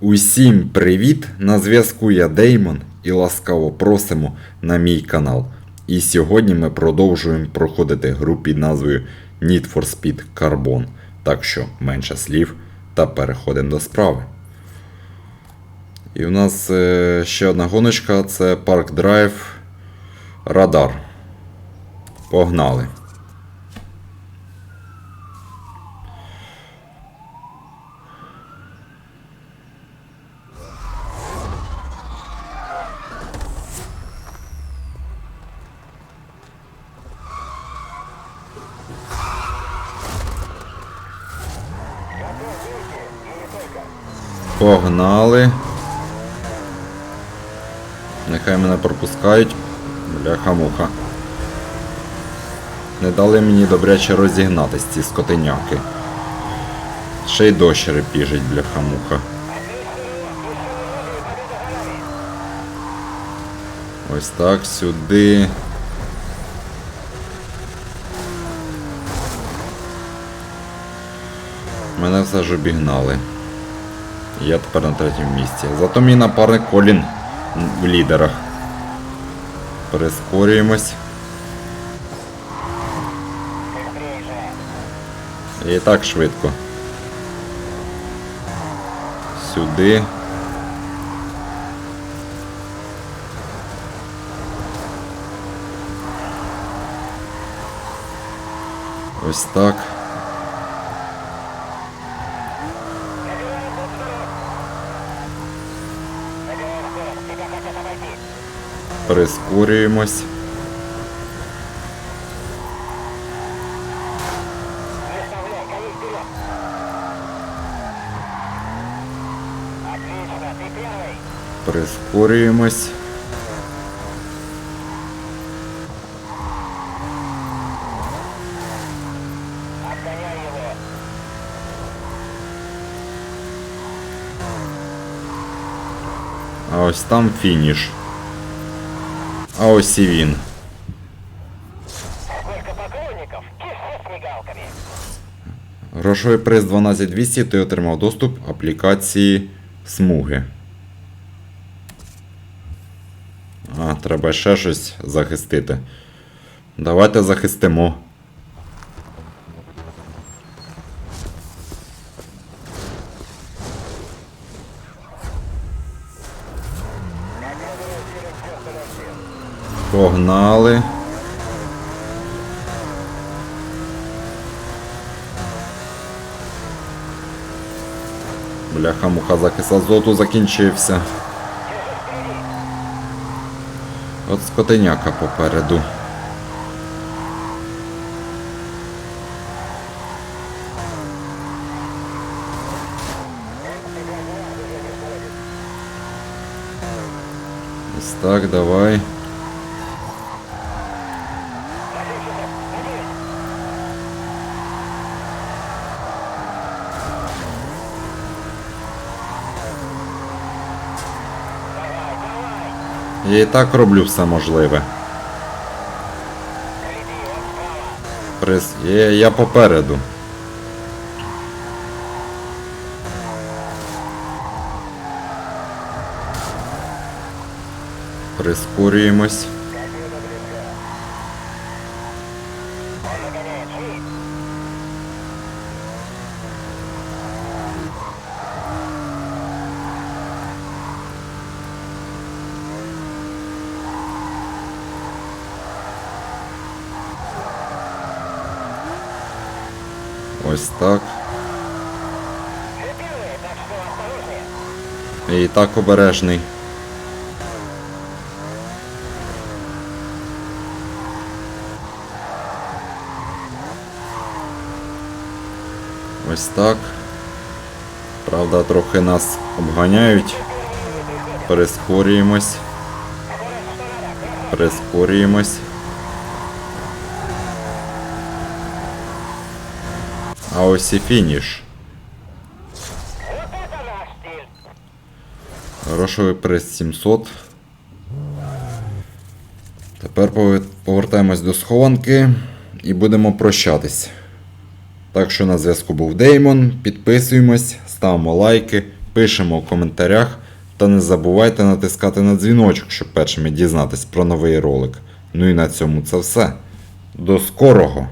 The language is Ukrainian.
Усім привіт! На зв'язку я Деймон і ласкаво просимо на мій канал. І сьогодні ми продовжуємо проходити гру під назвою Need for Speed Carbon. Так що менше слів та переходимо до справи. І у нас е, ще одна гоночка це Park Drive Радар. Погнали! Погнали. Нехай мене пропускають. Бляха-муха. Не дали мені добряче розігнатись ці скотиняки. Ще й дощ репіжить, бляха-муха. Ось так, сюди. Мене все ж обігнали. Я тепер на третьому місці. Зато мій напарник Колін в лідерах. Прискорюємось. І так швидко. Сюди. Ось так. Прискорюємось. Прискорюємось. А ось там фініш. А ось і він. Грошовий приз 12200 ти отримав доступ аплікації смуги. А, треба ще щось захистити. Давайте захистимо. Погнали. Бляха-муха захист азоту закінчився. От скотиняка попереду. Ось так, давай. Я і так роблю все можливе. Он Я, я попереду. Прискорюємось. Ось так. І так обережний. Ось так. Правда, трохи нас обганяють. Прискорюємось. Прискорюємось. А ось і фініш. Грошовий приз 700. Тепер повертаємось до схованки і будемо прощатись. Так що на зв'язку був Деймон. Підписуємось, ставимо лайки, пишемо у коментарях та не забувайте натискати на дзвіночок, щоб першими дізнатись про новий ролик. Ну і на цьому це все. До скорого!